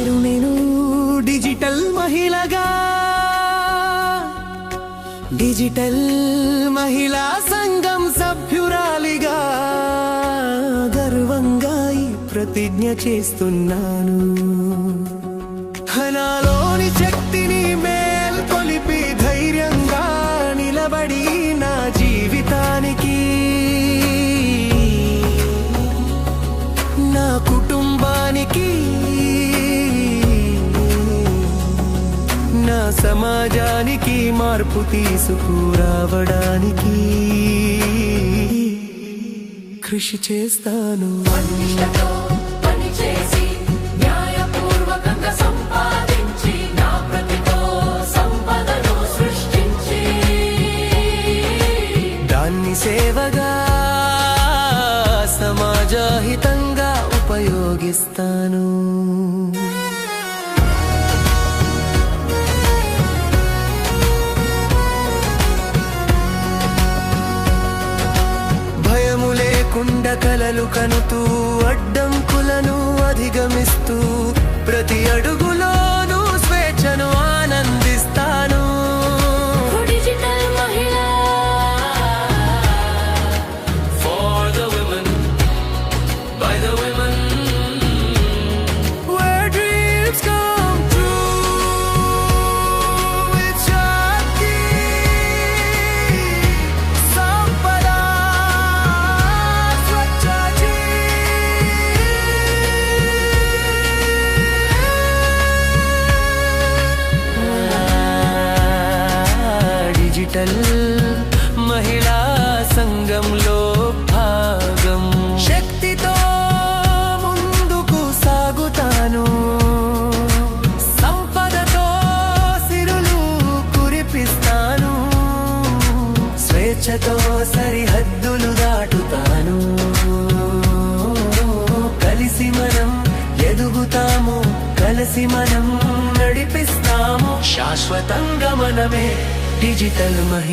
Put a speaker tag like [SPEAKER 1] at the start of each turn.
[SPEAKER 1] పేరు నేను డిజిటల్ మహిళగా. డిజిటల్ మహిళా సంఘం సభ్యురాలిగా గర్వంగా ఈ ప్రతిజ్ఞ చేస్తున్నాను. నాలోని శక్తిని మేల్కొలిపి ధైర్యంగా నిలబడి నా జీవితానికి. నా కుటుంబానికి సమాజానికి మార్పు తీసుకురావడానికి కృషి చేస్తాను. దాన్ని సేవగా సమాజహితంగా ఉపయోగిస్తాను. భయము కలలు కనుతూ అడ్డం డిజిటల్ మహిళా సంఘంలో భాగం. శక్తితో ముందుకు సాగుతాను. సంపదతో సిరులు కురిపిస్తాను. స్వేచ్ఛతో సరిహద్దులు దాటుతాను. కలిసి మనం ఎదుగుతాము కలిసి మనం నడిపిస్తాము. శాశ్వతంగా మనమే డిజిటల్ మహి